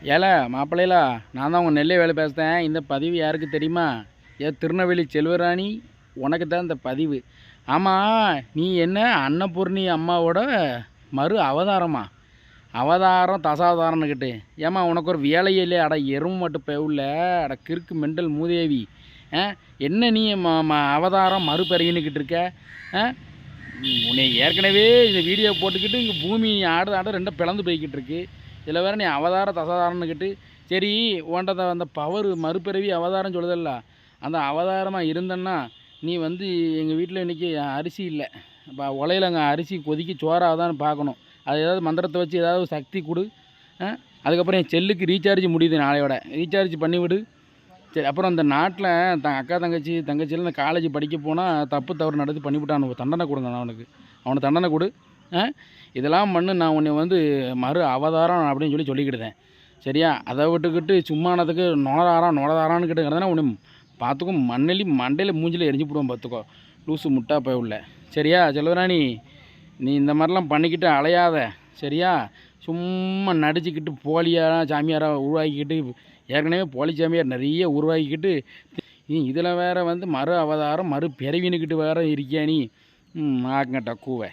ஏல மாப்பிள்ளையிலா நான் தான் உங்கள் நெல்லை வேலை பேசுகிறேன் இந்த பதிவு யாருக்கு தெரியுமா? ஏ திருநெல்வேலி செல்வராணி உனக்கு தான் இந்த பதிவு. ஆமாம் நீ என்ன அன்னபூர்ணி அம்மாவோட மறு அவதாரமா? அவதாரம் தசாவதாரம்னுக்கிட்டு. ஏம்மா உனக்கு ஒரு வேலையே இல்லையே. அட எறும்பு மட்டும் பெவுல அட கிறுக்கு மெண்டல் மூதேவி. ஆ என்ன நீ ம ம அவதாரம் மறுபெருகின்னுக்கிட்டு இருக்க? ஆ உன்னை ஏற்கனவே இந்த வீடியோ போட்டுக்கிட்டு இங்கே பூமி ஆடு ஆட ரெண்டும் பிளந்து போய்கிட்டு இருக்கு. இதில் பேர் நீ அவதார தசாதாரம்னுக்கிட்டு சரி உன்ட அந்த பவர் மறுபிறவி அவதாரம் சொல்லுதல்ல. அந்த அவதாரமாக இருந்தன்னா நீ வந்து எங்கள் வீட்டில் இன்றைக்கி அரிசி இல்லை. இப்போ உலையில அங்கே அரிசி கொதிக்க தான் பார்க்கணும் அது ஏதாவது மந்திரத்தை வச்சு ஏதாவது சக்தி கொடு. அதுக்கப்புறம் என் செல்லுக்கு ரீசார்ஜ் முடியுது நாளையோட. ரீசார்ஜ் பண்ணிவிடு. சரி அப்புறம் அந்த நாட்டில் த அக்கா தங்கச்சி தங்கச்சியில் இந்த காலேஜ் படிக்க போனால் தப்பு தவறு நடத்தி பண்ணிவிட்டான் தண்டனை கொடுங்க நான் அவனுக்கு அவனை தண்டனை கொடு. இதெல்லாம் பண்ணு நான் உன்னை வந்து மறு அவதாரம் அப்படின்னு சொல்லி சொல்லிக்கிட்டேன் சரியா? அதை விட்டுக்கிட்டு சும்மானதுக்கு நுழதாரம் நுழதாரான்னு கிட்டங்கிறதுனா உன்னை பார்த்துக்கும் மண்ணிலி மண்டையில் மூஞ்சில் எரிஞ்சு போடுவோம் பார்த்துக்கோ. லூசு முட்டா போய் உள்ள. சரியா? செல்வராணி நீ. இந்த மாதிரிலாம் பண்ணிக்கிட்டு அலையாத. சரியா? சும்மா நடிச்சுக்கிட்டு போலியாக சாமியாராக உருவாக்கிக்கிட்டு ஏற்கனவே போலி சாமியார் நிறைய உருவாக்கிக்கிட்டு நீ இதில் வேறு வந்து மறு அவதாரம் மறு பிறவினுக்கிட்டு வேற இருக்கியா நீ? ஆக்கங்கட்டா கூவை.